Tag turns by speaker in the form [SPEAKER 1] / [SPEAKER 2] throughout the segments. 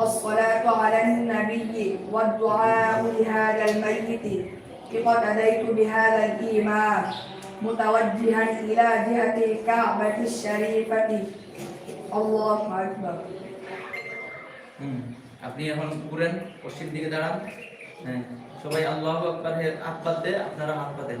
[SPEAKER 1] والصلاة على النبي والدعاء لهذا الميت اقتديت بهذا الإيمان متوجها إلى جهة الكعبة الشريفة الله أكبر
[SPEAKER 2] হুম আপনি এখন ঘুরেন পশ্চিম দিকে দাঁড়ান হ্যাঁ সবাই আল্লাহ আকবার হে হাত পাত দে আপনারা হাত পাতেন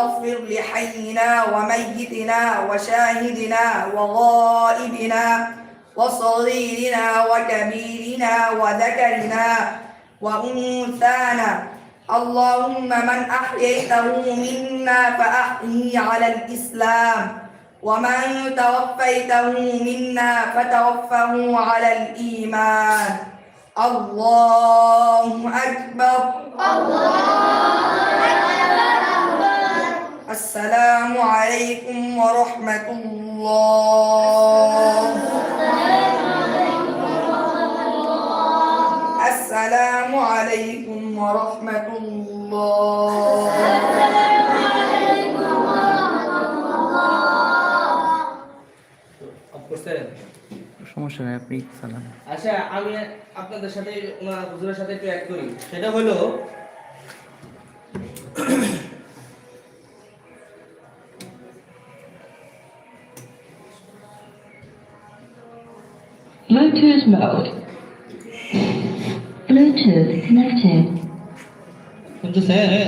[SPEAKER 1] اغفر لحينا وميتنا وشاهدنا وغائبنا وصغيرنا وكبيرنا وذكرنا وأنثانا. اللهم من أحييته منا فأحيه على الإسلام. ومن توفيته منا فتوفه على الإيمان. الله أكبر. السلام عليكم ورحمة الله السلام عليكم ورحمة الله
[SPEAKER 2] অফ করছেন
[SPEAKER 3] সমস্যা নেই আপনি চালান
[SPEAKER 2] আচ্ছা আমি আপনাদের সাথে ওনার হুজুরের সাথে একটু এক করি সেটা হলো
[SPEAKER 4] Bluetooth mode. Bluetooth connected.
[SPEAKER 2] I'm.